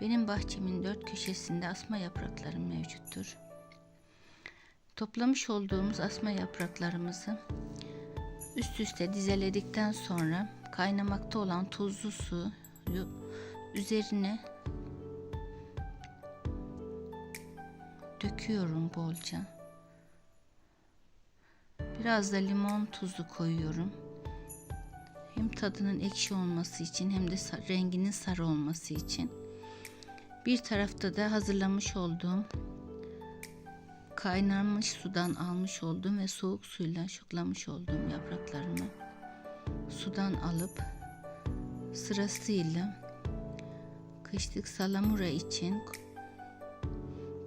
Benim bahçemin dört köşesinde asma yapraklarım mevcuttur. Toplamış olduğumuz asma yapraklarımızı üst üste dizeledikten sonra kaynamakta olan tuzlu suyu üzerine döküyorum bolca. Biraz da limon tuzu koyuyorum. Hem tadının ekşi olması için hem de renginin sarı olması için. Bir tarafta da hazırlamış olduğum kaynarmış sudan almış olduğum ve soğuk suyla şoklamış olduğum yapraklarımı sudan alıp sırasıyla kışlık salamura için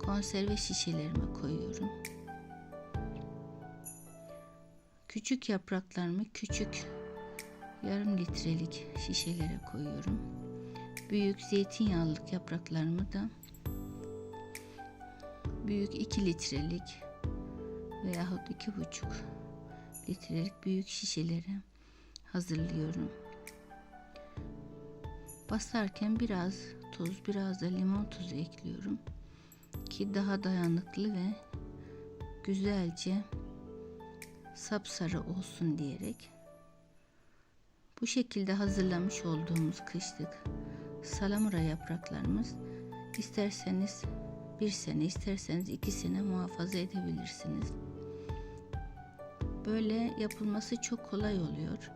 konserve şişelerime koyuyorum. Küçük yapraklarımı küçük yarım litrelik şişelere koyuyorum. Büyük zeytinyağlılık yapraklarımı da büyük 2 litrelik veyahut iki buçuk litrelik büyük şişelere hazırlıyorum. Basarken biraz tuz, biraz da limon tuzu ekliyorum ki daha dayanıklı ve güzelce sapsarı olsun diyerek bu şekilde hazırlamış olduğumuz kışlık salamura yapraklarımız isterseniz bir sene isterseniz iki sene muhafaza edebilirsiniz. Böyle yapılması çok kolay oluyor.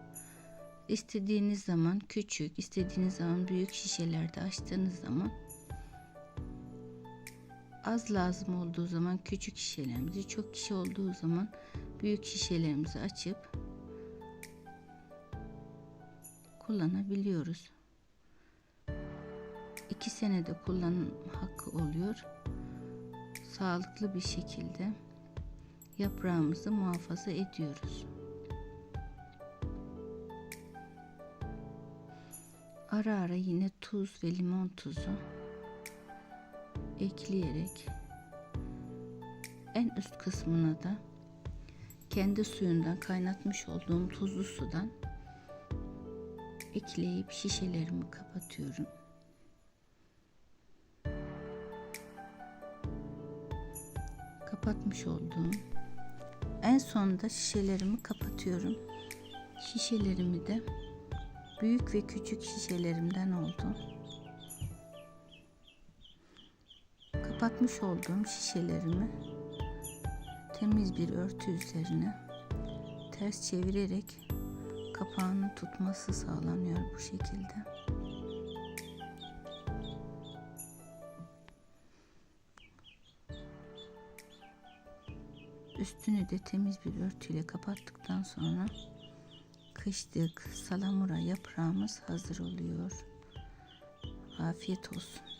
İstediğiniz zaman küçük, istediğiniz zaman büyük şişelerde açtığınız zaman az lazım olduğu zaman küçük şişelerimizi, çok kişi olduğu zaman büyük şişelerimizi açıp kullanabiliyoruz. İki senede kullanım hakkı oluyor. Sağlıklı bir şekilde yaprağımızı muhafaza ediyoruz. Ara ara yine tuz ve limon tuzu ekleyerek en üst kısmına da kendi suyundan kaynatmış olduğum tuzlu sudan ekleyip şişelerimi kapatıyorum. Kapatmış olduğum en sonunda şişelerimi kapatıyorum. Şişelerimi de büyük ve küçük şişelerimden oldu. Kapatmış olduğum şişelerimi temiz bir örtü üzerine ters çevirerek kapağının tutması sağlanıyor bu şekilde. Üstünü de temiz bir örtüyle kapattıktan sonra kışlık salamura yaprağımız hazır oluyor. Afiyet olsun.